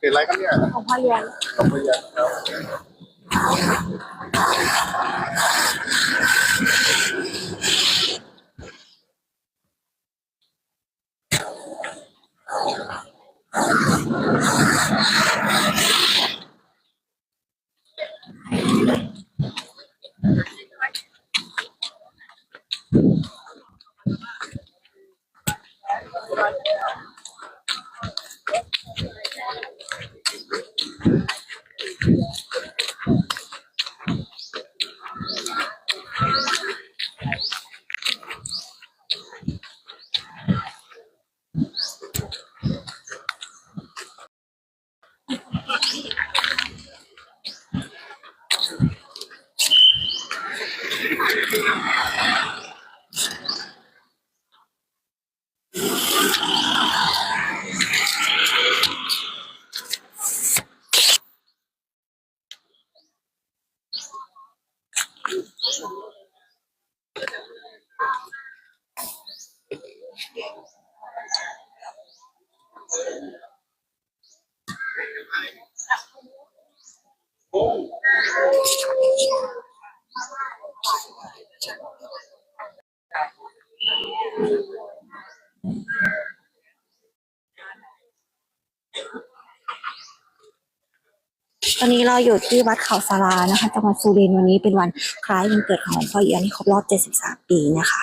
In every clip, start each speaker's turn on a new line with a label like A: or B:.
A: เห็นอะไรครับเนี่ย
B: ของพ่อเลี้ยง
A: ของพยานครับ
B: ตอนนี้เราอยู่ที่วัดเขาสารานะคะจังหวัดสุรินทร์วันนี้เป็นวันคล้ายวันเกิดของหลวงพ่อเอียนที่ครบรอบ 73 ปีนะคะ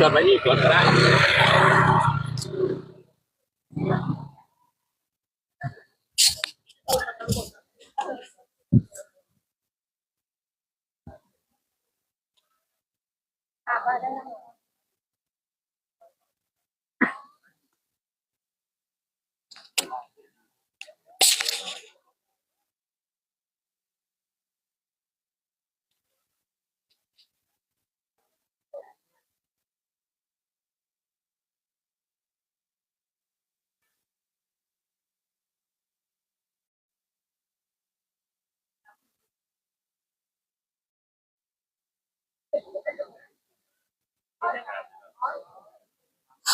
C: จดไว้นี่ก่อนก็ได้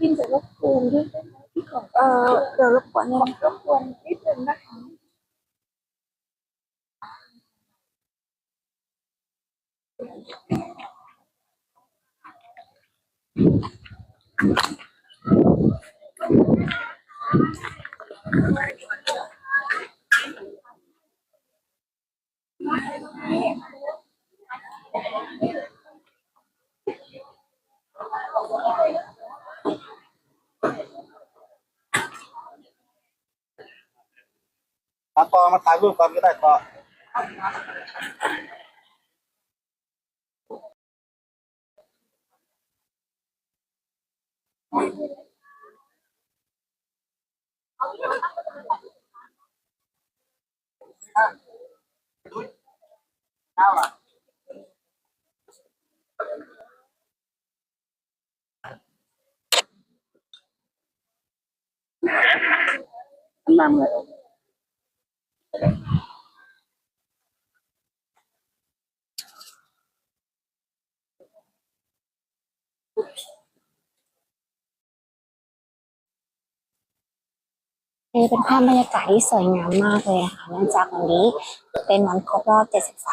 B: xin sẽ rút buồn chứ Ờ, đều lúc bọn em rút buồn ít lên đó Thank you.
A: มาต่อมาถ่ายรูปกันก็ได้ต่อ
C: năm người เลย
B: นี่เป็นภาพบรรยากาศที่สวยงามมากเลยค่ะเนื่องจากวันนี้เป็นวันครบรอบ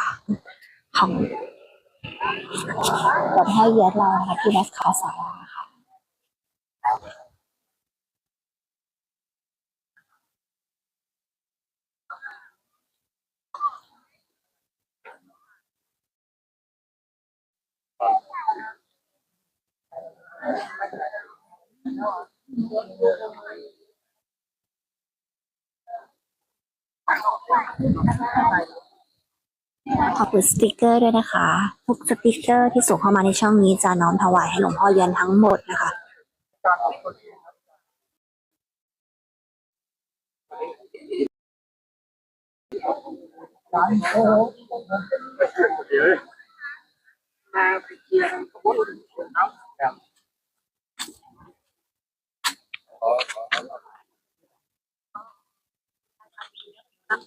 B: 73 ของหลวงพ่อเยียดเรานะคะที่วัดเขาสาราค่ะ ขอบคุณสติกเกอร์ด้วยนะคะ ทุกสติกเกอร์ที่ส่งเข้ามาในช่องนี้จะน้อมถวายให้หลวงพ่อเยียนทั้งหมดนะคะไม่ Thank.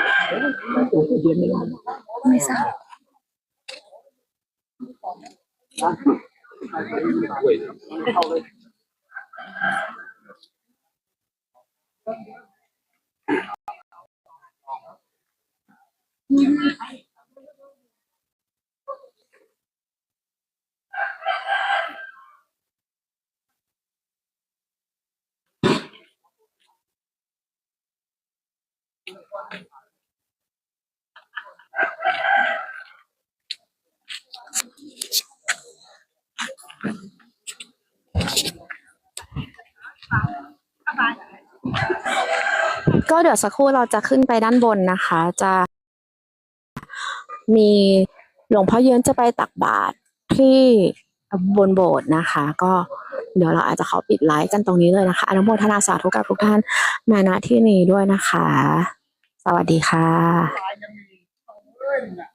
B: tuổi của Thank you.
D: ก็เดี๋ยวสักครู่เราจะขึ้นไปด้านบนนะคะ จะมีหลวงพ่อเยือนจะไปตักบาตรที่บนโบสถ์นะคะ ก็เดี๋ยวเราอาจจะขอปิดไลฟ์กันตรงนี้เลยนะคะอนุโมทนาสาธุกับทุกท่านมาณที่นี้ด้วยนะคะ สวัสดีค่ะ
A: venga.